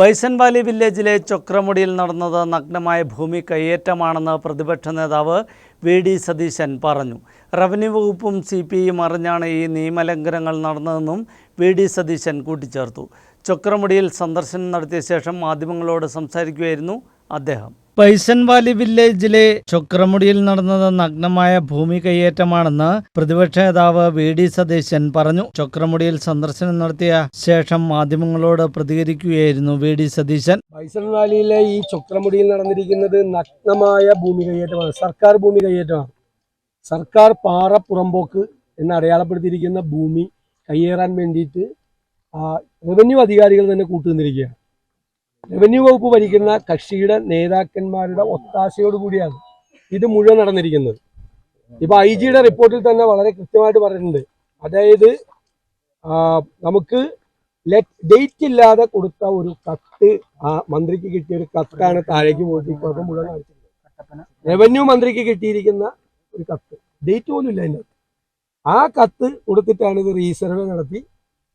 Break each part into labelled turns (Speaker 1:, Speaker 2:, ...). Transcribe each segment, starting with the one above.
Speaker 1: വൈസൻവാലി വില്ലേജിലെ ചൊക്രമുടിയിൽ നടന്നത് നഗ്നമായ ഭൂമി കയ്യേറ്റമാണെന്ന് പ്രതിപക്ഷ നേതാവ് വി ഡി സതീശൻ പറഞ്ഞു റവന്യൂ വകുപ്പും സി പി ഐയും അറിഞ്ഞാണ് ഈ നിയമലംഘനങ്ങൾ നടന്നതെന്നും വി ഡി സതീശൻ കൂട്ടിച്ചേർത്തു ചൊക്രമുടിയിൽ സന്ദർശനം നടത്തിയ ശേഷം മാധ്യമങ്ങളോട് സംസാരിക്കുകയായിരുന്നു അദ്ദേഹം
Speaker 2: പൈസൻവാലി വില്ലേജിലെ ചുക്രമുടിയിൽ നടന്നത് നഗ്നമായ ഭൂമി കൈയേറ്റമാണെന്ന് പ്രതിപക്ഷ നേതാവ് വി ഡി സതീശൻ പറഞ്ഞു ചുക്രമുടിയിൽ സന്ദർശനം നടത്തിയ ശേഷം മാധ്യമങ്ങളോട് പ്രതികരിക്കുകയായിരുന്നു വി ഡി സതീശൻ
Speaker 3: പൈസൻവാലിയിലെ ഈ ചുക്രമുടിയിൽ നടന്നിരിക്കുന്നത് നഗ്നമായ ഭൂമി കൈയേറ്റമാണ് സർക്കാർ ഭൂമി കൈയേറ്റമാണ് സർക്കാർ പാറ പുറമ്പോക്ക് എന്ന് അടയാളപ്പെടുത്തിയിരിക്കുന്ന ഭൂമി കയ്യേറാൻ വേണ്ടിയിട്ട് റവന്യൂ അധികാരികൾ തന്നെ കൂട്ടുനിന്നിരിക്കുകയാണ് റവന്യൂ വകുപ്പ് ഭരിക്കുന്ന കക്ഷിയുടെ നേതാക്കന്മാരുടെ ഒത്താശയോടുകൂടിയാണ് ഇത് മുഴുവൻ നടന്നിരിക്കുന്നത് ഇപ്പൊ ഐ ജിയുടെ റിപ്പോർട്ടിൽ തന്നെ വളരെ കൃത്യമായിട്ട് പറഞ്ഞിട്ടുണ്ട് അതായത് നമുക്ക് ഡേറ്റ് ഇല്ലാതെ കൊടുത്ത ഒരു കത്ത് ആ മന്ത്രിക്ക് കിട്ടിയ ഒരു കത്താണ് താഴേക്ക് പോയിട്ട് ഇപ്പോൾ മുഴുവൻ കാണിച്ചിട്ടുണ്ട് റവന്യൂ മന്ത്രിക്ക് കിട്ടിയിരിക്കുന്ന ഒരു കത്ത് ഡേറ്റ് പോലും ഇല്ല അതിനകത്ത് ആ കത്ത് കൊടുത്തിട്ടാണ് ഇത് റീസർവേ നടത്തി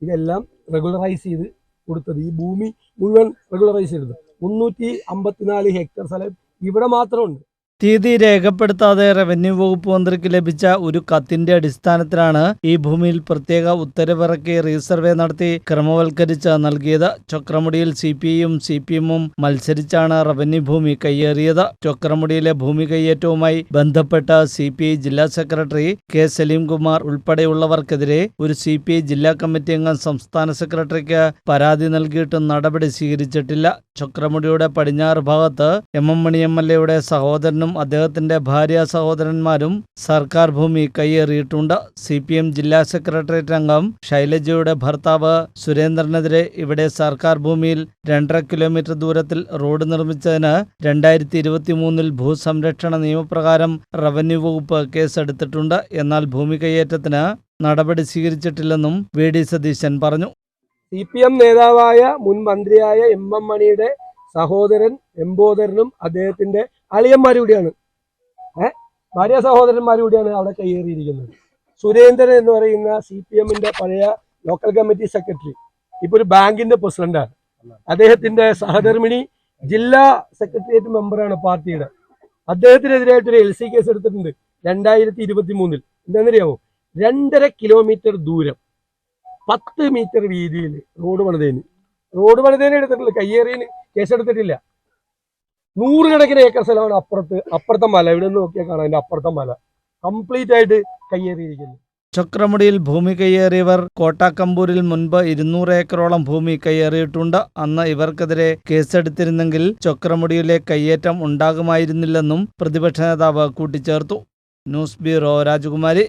Speaker 3: ഇതെല്ലാം റെഗുലറൈസ് ചെയ്ത് കൊടുത്തത് ഈ ഭൂമി മുഴുവൻ റെഗുലറൈസ് ചെയ്തത് മുന്നൂറ്റി അമ്പത്തിനാല് ഹെക്ടർ സ്ഥലം ഇവിടെ മാത്രമുണ്ട്
Speaker 2: തീയതി രേഖപ്പെടുത്താതെ റവന്യൂ വകുപ്പ് മന്ത്രിക്ക് ലഭിച്ച ഒരു കത്തിന്റെ അടിസ്ഥാനത്തിലാണ് ഈ ഭൂമിയിൽ പ്രത്യേക ഉത്തരവിറക്കി റീസർവേ നടത്തി ക്രമവൽക്കരിച്ച് നൽകിയത് ചൊക്രമുടിയിൽ സി പി ഐയും സി പി എമ്മും മത്സരിച്ചാണ് റവന്യൂ ഭൂമി കയ്യേറിയത് ചൊക്രമുടിയിലെ ഭൂമി കയ്യേറ്റവുമായി ബന്ധപ്പെട്ട സി പി ഐ ജില്ലാ സെക്രട്ടറി കെ സലീംകുമാർ ഉൾപ്പെടെയുള്ളവർക്കെതിരെ ഒരു സി പി ഐ ജില്ലാ കമ്മിറ്റി അംഗം സംസ്ഥാന സെക്രട്ടറിക്ക് പരാതി നൽകിയിട്ടും നടപടി സ്വീകരിച്ചിട്ടില്ല ചൊക്രമുടിയുടെ പടിഞ്ഞാറ് ഭാഗത്ത് M M Mani M L എയുടെ സഹോദരൻ സുധാകരനും അദ്ദേഹത്തിന്റെ ഭാര്യ സഹോദരന്മാരും സർക്കാർ ഭൂമി കൈയേറിയിട്ടുണ്ട് സി പി എം ജില്ലാ സെക്രട്ടേറിയറ്റ് അംഗം ശൈലജയുടെ ഭർത്താവ് സുരേന്ദ്രനെതിരെ ഇവിടെ സർക്കാർ ഭൂമിയിൽ രണ്ടര കിലോമീറ്റർ ദൂരത്തിൽ റോഡ് നിർമ്മിച്ചതിന് രണ്ടായിരത്തി ഇരുപത്തി മൂന്നിൽ ഭൂസംരക്ഷണ നിയമപ്രകാരം റവന്യൂ വകുപ്പ് കേസെടുത്തിട്ടുണ്ട് എന്നാൽ ഭൂമി കൈയേറ്റത്തിന് നടപടി സ്വീകരിച്ചിട്ടില്ലെന്നും വി ഡി സതീശൻ പറഞ്ഞു
Speaker 3: സി പി എം നേതാവായ മുൻ മന്ത്രിയായ എം എം മണിയുടെ സഹോദരൻ എംബോദരനും അദ്ദേഹത്തിന്റെ അളിയന്മാരും കൂടിയാണ് ഏഹ് ഭാര്യ സഹോദരന്മാരും കൂടിയാണ് അവിടെ കയ്യേറിയിരിക്കുന്നത് സുരേന്ദ്രൻ എന്ന് പറയുന്ന സി പി എമ്മിന്റെ പഴയ ലോക്കൽ കമ്മിറ്റി സെക്രട്ടറി ഇപ്പൊ ഒരു ബാങ്കിന്റെ പ്രസിഡന്റാണ് അദ്ദേഹത്തിന്റെ സഹധർമ്മിണി ജില്ലാ സെക്രട്ടേറിയറ്റ് മെമ്പറാണ് പാർട്ടിയുടെ അദ്ദേഹത്തിനെതിരായിട്ടൊരു ഒരു എൽ സി കേസ് എടുത്തിട്ടുണ്ട് രണ്ടായിരത്തി ഇരുപത്തി മൂന്നിൽ എന്താണെന്നറിയാമോ രണ്ടര കിലോമീറ്റർ ദൂരം പത്ത് മീറ്റർ വീതിയിൽ റോഡ് പണിതേന് റോഡ് പണിതേനെ എടുത്തിട്ടുള്ളൂ കയ്യേറിയേന് കേസെടുത്തിട്ടില്ല നൂറുകണക്കിന് ഏക്കർ സ്ഥലമാണ് അപ്പുറത്ത് അപ്പുറത്തെ മല ഇവിടെ നിന്ന് നോക്കിയാൽ കാണാം അതിന്റെ അപ്പുറത്തെ മല കംപ്ലീറ്റ് ആയിട്ട് കയ്യേറിയിരിക്കുന്നു
Speaker 2: ചക്രമുടിയിൽ ഭൂമി കയ്യേറിയവർ കോട്ടാക്കമ്പൂരിൽ മുൻപ് ഇരുന്നൂറ് ഏക്കറോളം ഭൂമി കയ്യേറിയിട്ടുണ്ട് അന്ന് ഇവർക്കെതിരെ കേസെടുത്തിരുന്നെങ്കിൽ ചക്രമുടിയിലെ കയ്യേറ്റം ഉണ്ടാകുമായിരുന്നില്ലെന്നും പ്രതിപക്ഷ നേതാവ് കൂട്ടിച്ചേർത്തു ന്യൂസ് ബ്യൂറോ രാജകുമാരി